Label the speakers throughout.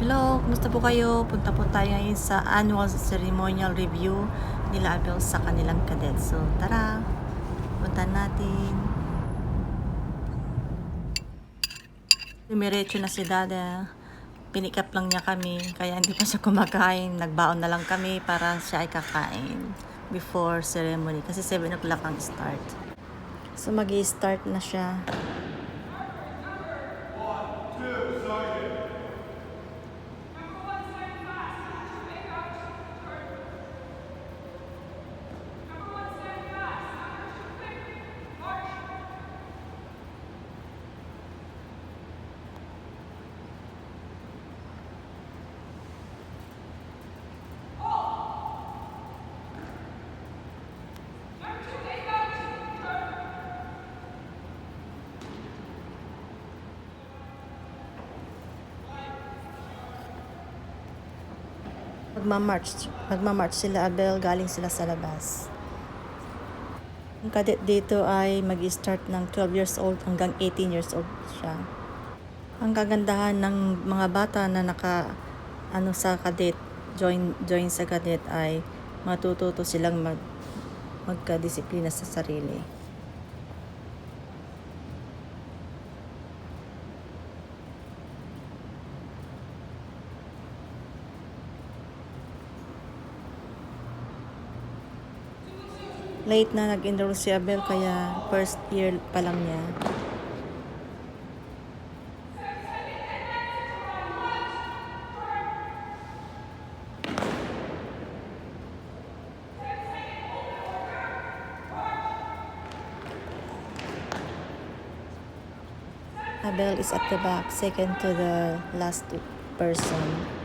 Speaker 1: Hello, kumusta po kayo? Punta po tayo ngayon sa annual ceremonial review nila Abel sa kanilang cadet. So, tara, punta natin. Dumiretso na si Dada. Pinikap lang niya kami, kaya hindi pa siya kumakain. Nagbaon na lang kami para siya ay kakain before ceremony. Kasi 7 o'clock ang start. So, mag start na siya. Magmamarch, magmamarch sila Abel, galing sila sa labas. Ang cadet dito ay mag-start ng 12 years old hanggang 18 years old siya. Ang kagandahan ng mga bata na naka ano sa cadet, join join sa cadet ay matututo silang mag magka-disiplina sa sarili. Late na nag-enroll si Abel kaya first year pa lang niya. Abel is at the back, second to the last person.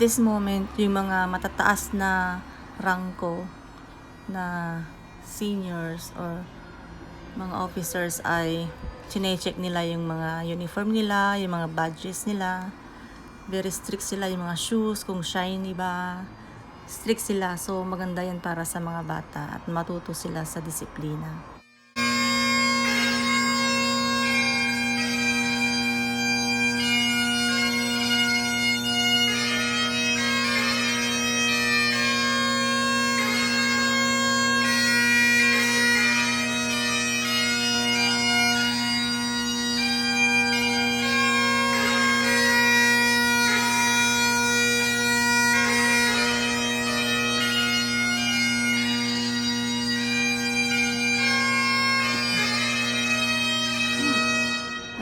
Speaker 1: This moment, yung mga matataas na rangko na seniors or mga officers ay chinecheck nila yung mga uniform nila, yung mga badges nila. Very strict sila yung mga shoes, kung shiny ba. Strict sila, so maganda yan para sa mga bata at matuto sila sa disiplina.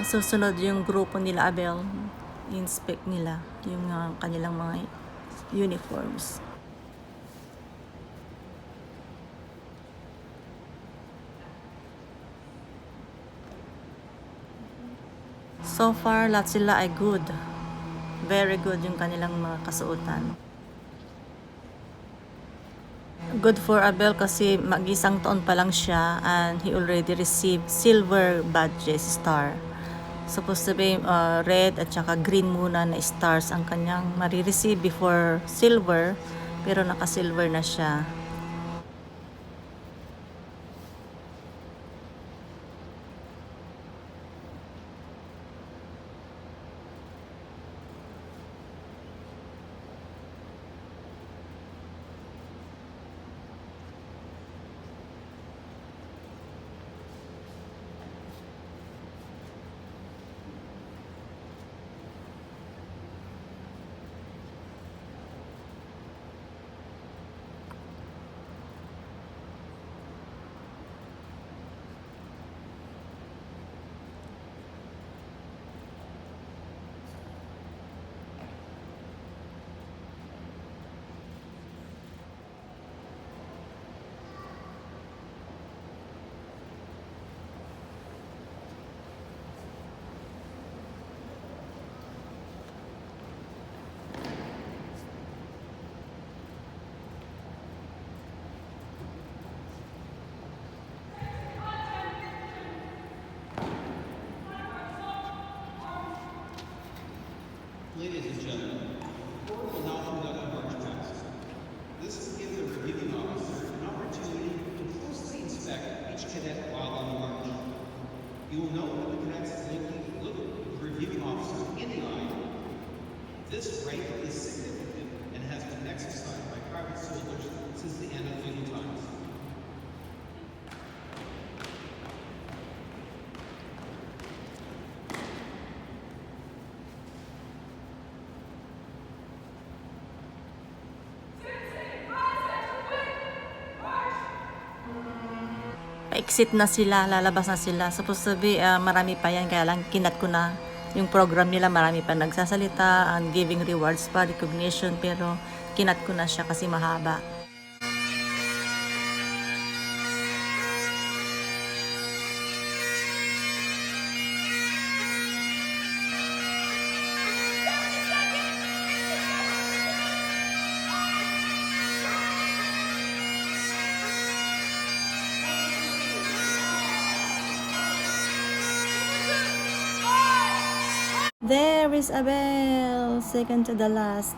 Speaker 1: Susunod yung grupo nila Abel, inspect nila yung uh, kanilang mga uniforms. So far, lahat sila ay good. Very good yung kanilang mga kasuotan. Good for Abel kasi mag-isang taon pa lang siya and he already received silver badges star. Supposed to be uh, red at saka green muna na stars ang kanyang marireceive before silver pero naka-silver na siya.
Speaker 2: You will note that the cadets looking, look the reviewing officer in the eye. This rank is significant and has been exercised by private soldiers since the end of feudal times.
Speaker 1: Pa-exit na sila, lalabas na sila. Supposed to be, ah, marami pa yan, kaya lang kinat ko na yung program nila, marami pa nagsasalita, and giving rewards pa, recognition, pero kinat ko na siya kasi mahaba. There is a bell, second to the last.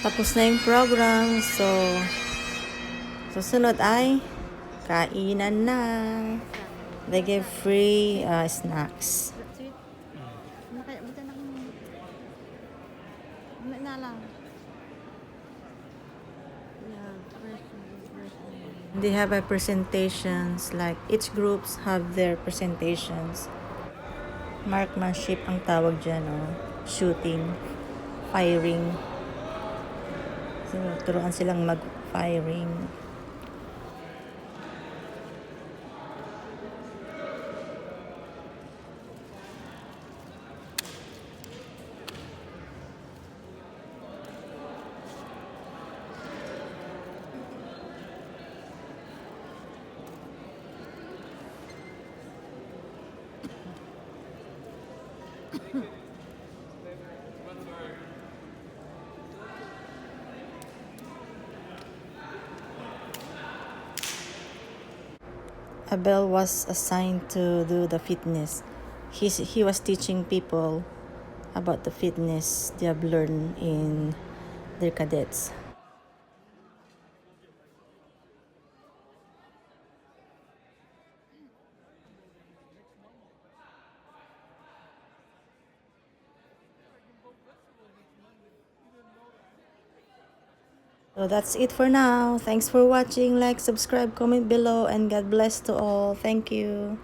Speaker 1: Tapos na yung program, so susunod ay kainan na. They give free uh, snacks. They have a presentations, like each groups have their presentations. Markmanship ang tawag dyan, oh. Shooting, firing. So, turuan silang mag-firing. Abel was assigned to do the fitness. He's, he was teaching people about the fitness they have learned in their cadets. So that's it for now. Thanks for watching. Like, subscribe, comment below, and God bless to all. Thank you.